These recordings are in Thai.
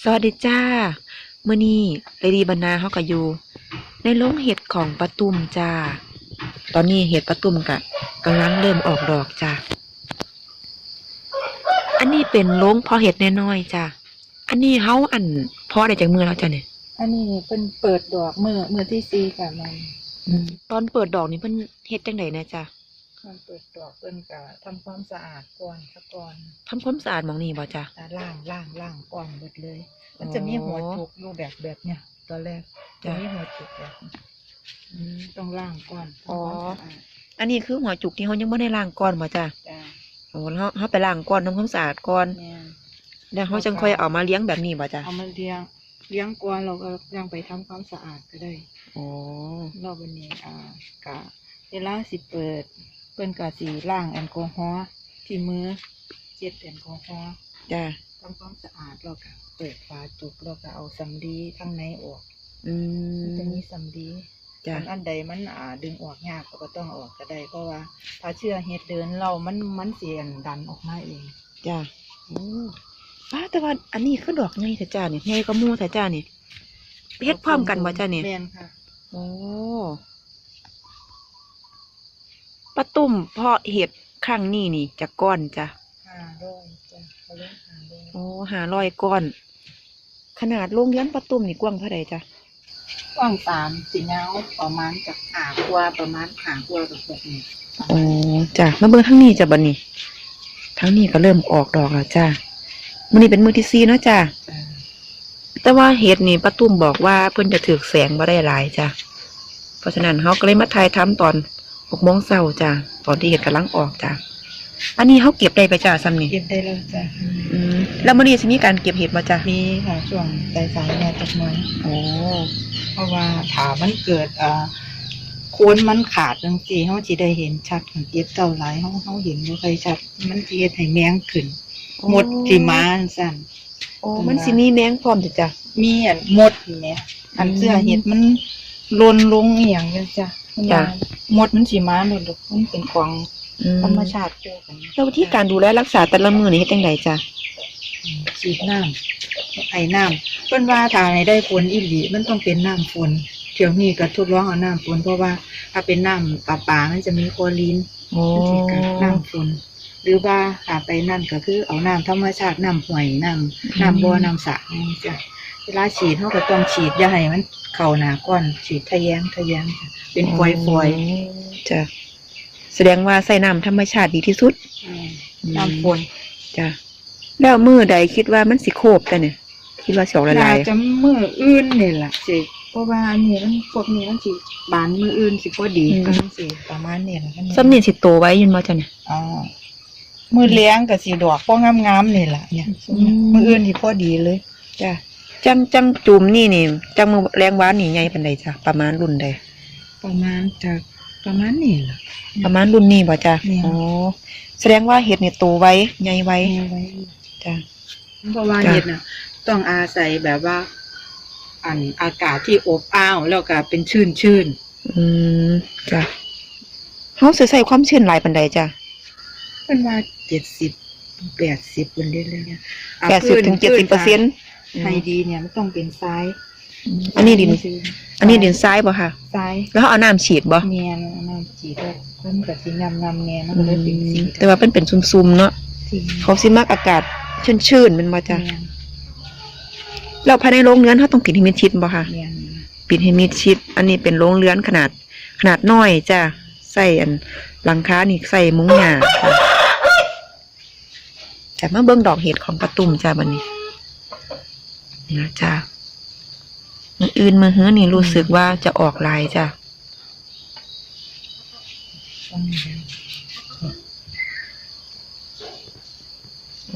สวัสดีจ้ามื้อนี้เลดีบรรณาเฮาก็อยู่ ในโรงเห็ดของปะตุ่มจ้า ตอนนี้เห็ดปะตุ่มกะกำลังเริ่มออกดอกจ้าอันนี้เป็นโรงเพาะเห็ดน้อยๆจ้าอันนี้เฮาอันเพาะได้จากมือแล้วจ้ะเนี่ยอันนี้เป็นเปิดดอกมือมือที่สี่ค่ะมันตอนเปิดดอกนี่เพิ่นเฮ็ดจังไดนะจ้า มันเปิดดอกเพิ่นกะทำความสะอาดก่อนซะก่อนทำความสะอาดหมองนี้บ่จ้าอ่าล่างล่างล่างก่อนหมดเลย มันอ๋อจะมีหัวจุกอยู่แบบแบบเนี้ยตอนแรกจะจ้ะมีหัวจุกแบบนี้ต้องล่างก่อนอ๋อทำความสะอาดอันนี้คือหัวจุกที่เฮายังบ่ได้ล้างก่อนบ่จ้าจ้าโอ้เฮาเฮาไปล้างก่อนทำความสะอาดก่อนแม่น แล้วเฮาจังค่อยเอามาเลี้ยงแบบนี้บ่จ้าเอามาเลี้ยงเลี้ยงก่อนเราก็ยังไปทำความสะอาดก็ได้อ๋อรอบวันนี้อ่ากะเวลาสิเปิด เพิ่นกะสีล่างแอลกอฮอล์ที่มือเจ็ดแอลกอฮอล์จ้าทำความสะอาดแล้วก็เปิดฝาจุกแล้วก็เอาสำลีข้างในออกอืมันจะมมีสำลีจ้ะอันอันใดมันอ่าดึงออกยากเราก็ต้องเอาออกก็ได้เพราะว่า ถ้าเชื่อเฮ็ดเดินเรามันมันเสียนดันออกมาเองจ้าโอ้ป้าแต่ว่าอันนี้คือดอกไงแต่จ้าเนี่ยไงก็มู่แต่จ้าเนี่ยเฮ็ดพร้อมกันบ่จ้าเนี่ยแม่นค่ะโอ้ ปะตุ่มเพาะเห็ดครั้งนี้นี่จะก้อนจ้ะห้าร้อยจ้ะเขาเรียกห้าร้อยโอ้หาร้อยก้อน ขนาดโรงเรียนปะตุ่มนี่กว้างเท่าใดจ้ะกว้างสามสีเงาประมาณจากหากว่าประมาณหากว่ากับหกนี่ประโอ้มาณจ้ะมาเบิ่งทั้งนี้จ้ะบัดนี้ทั้งนี้ก็เริ่มออกดอกแล้วจ้ามื้อนี้เป็นมื้อที่สี่เนาะจ้าจ้ะแต่ว่าเห็ดนี่ป้าตุ้มบอกว่าเพิ่นจะถือแสงบ่ได้หลายจ้ะเพราะฉะนั้นเขาก็เลยมาถ่ายทำตอน หกโมงเช้าจ้ะตอนที่เห็ดกำลังออกจ้ะอันนี้เขาเก็บได้ไปจ้ะซ้ำนี่เก็บได้แล้วจ้ะอืมแล้วมื้อนี้สิมีการเก็บเห็ดมาจ้ะมีค่ะช่วงสายสายๆเนี่ยจักหน่อยโอ้เพราะว่าถามันเกิดอ่าโคนมันขาดจังซี่เฮาสิได้เห็นชัดของเก็บเต่าหลายเฮาเฮาเห็นบ่ค่อยชัด มันสิเฮ็ดให้แมงขึ้นหมดสิมาอันซั่นโอ้มันสิมีแมงพร้อมจ้ะจ้ะมีอันหมดนี่แหมอันเสื้อเห็ดมันลนลงอีหยังจังจ้ะ มันว่าหมดมันสิมาหมดดอกมันเป็นของอืมธรรมชาติเกี่ยวกันแล้ววิธีการดูแลรักษาแต่ละมื้อนี่เฮ็ดจังไดจ้ะฉีดน้ำให้น้ำเพิ่นว่าถ้าให้ได้ผลอีหลีมันต้องเป็นน้ำฝนเที่ยวนี้ก็ทดลองเอาน้ำฝนเพราะว่าถ้าเป็นน้ำประปามันจะมีคลอรีน โอ้มันสิกัดน้ำฝนหรือว่าถ้าไปนั่นก็คือเอาน้ำธรรมชาติน้ำห้วยน้ำน้ำบ่อน้ำสระนี่จ้ะ เวลาฉีดเขาก็ต้องฉีดอย่าให้มันเข้าหนาก้อน ฉีดทะแยงทะแยงจ้ะเป็นฝอยฝอยจ้ะแสดงว่าใส่น้ำธรรมชาติดีที่สุดๆอืมน้ำฝนจ้ะแล้วมื้อใดคิดว่ามันสิโคบจ้ะเนี่ยคิดว่าสิออกหน่าลายจะมืออื่นนี่ล่ะสิเพราะว่าอันนี้มันพวกนี้มันสิบานมืออื่นสิพอดีก็มันสิประมาณนี้ล่ะๆซ้ำนี่สิโตไว้ยินบ่จ้ะเนี่ยอ๋อมือเลี้ยงก็สิดอกพองามๆนี่ล่ะเนี่ยอืมมืออื่นสิพอดีเลยจ้ะ จังจังจุ่มนี่นี่จังมือแรงหวานนี่ใหญ่ปานใดจ้ะประมาณรุ่นใดประมาณจากประมาณนี้ล่ะ ประมาณรุ่นนี้บ่จ้ะเนี่ย อ๋อแสดงว่าเห็ดนี่โตไว้ใหญ่ไว้เอาไว้จ้ะ เพราะว่าจ้ะ เห็ดน่ะ ต้องอาศัยแบบว่า อันอากาศที่อบอ้าวแล้วก็เป็นชื้นชื้นอืมจ้ะเฮาสิใส่ความชื้นหลายปานใดจ้ะ ๆเป็นว่าเจ็ดสิบแปดสิบคนเรื่อยๆเนี่ยอะ80ถึง70เปอร์เซ็นต์ ให้ดีเนี่ยมันต้องเป็นทรายอันนี้ดิน อันนี้ดินทรายบ่ค่ะทรายแล้วเอาน้ำฉีดบ่เนียนน้ำจีดมันกับสีนำนำเนียนมันก็เลยเป็นสีแต่ว่าเป็นเป็นซุ่มๆเนาะสีเขาสิมักอากาศชื้นๆแมันบ่จ้ะเนียนแล้วภายในโรงเรือนเฮาต้องปิดให้มิดชิดบ่ค่ะเนียนปิดให้มิดชิด อันนี้เป็นโรงเรือนขนาดขนาดน้อยจ้ะใส่อันหลังคานี่ใส่มุ้งหญ้าจ้ะแต่มาเบิ่งดอกเห็ดของปะตุ่มจ้ะบัดนี้นี่ นะจ้ะมืออื่นมือเฮือนี่รู้สึกว่าจะออกลายจ้ะ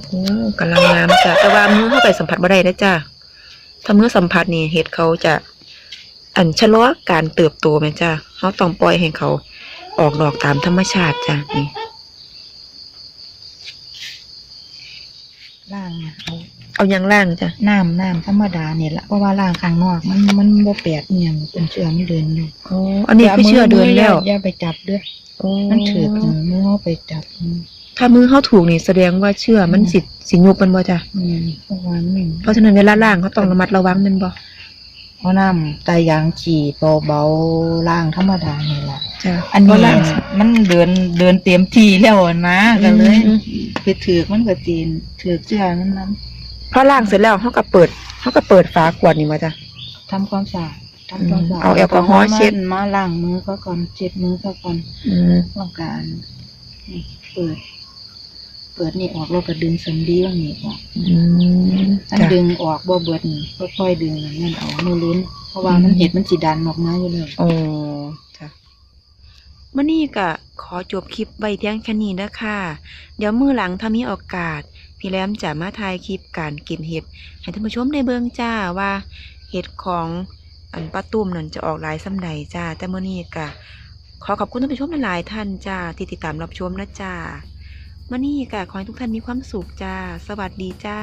โอ้กำลังงามจ้ะแต่ว่ามือเข้าไปสัมผัสบ่ได้นะจ้ะถ้ามือสัมผัสนี่เห็ดเขาจะ อันชะลอการเติบโตไหมจ้ะเขาต้องปล่อยให้เขาออกดอกตามธรรมชาติจ้ะนี่ ล่างเนี่ยเอาเอายังล่างจ้ะน้ำน้ำธรรมดาเนี่ยแหละเพราะว่าล่างข้างนอก มันมันบ่แปดเนี่ยเป็นเชื้อมันเดินอยู่โอ้อันนี้คือเชื่อเดือนแล้วอย่าไปจับเด้อโอ้มันถือมือเอาไปจับ ถ้ามือเฮาถูกนี่แสดงว่าเชื่อมันสิสิยุบมันบ่จ้ะอืมประมาณหนึ่งเพราะฉะนั้นเวลาล้างเขาต้องระมัดระวังแมันบ่เอาน้ำไตยางฉีดเบาๆล่างธรรมดานี่แหละจ้ะอันบ่นี้ล้างมันเดินเดินเต็มที่แล้วนะก็เลยอืม ไปถือกมันก็จีนถือกเสื้อนั้นนั้นพอล้างเสร็จแล้วเฮาก็เปิดเฮาก็เปิดฝาขวดนี่มาจ้ะ ทำความสะอาดทำความสะอาดเอาแอลกอฮอล์เช็ดมามาล้างมือก็ก่อนเช็ดมือก็ก่อนอืมต้องการนี่เปิด เปิดนี่ออกแล้วก็ดึงสำลีว่านี่ออก อืมอันจ้ะดึงออกบ่เบิดนี่ค่อยๆดึงนั่นเอามือลุ้น เพราะว่ามันเห็ดมันสิดันออกมาอยู่เลย โอ้จ้ะ มื้อนี้ก็ขอจบคลิปไว้เพียงแค่นี้นะคะ เดี๋ยวมือหลังถ้ามีโอกาส พี่แรมจะมาถ่ายคลิปการกินเห็ด ให้ท่านผู้ชมได้เบิ่งจ้าว่าเห็ดของอันป้าตุ้มนั่นจะออกหลายสำใดจ้า แต่เมื้อนี้ก็ขอขอบคุณท่านผู้ชมหลายท่านจ้าที่ติดตามรับชมนะจ้ามื้อนี้ก็ขอให้ทุกท่านมีความสุขจ้า สวัสดีจ้า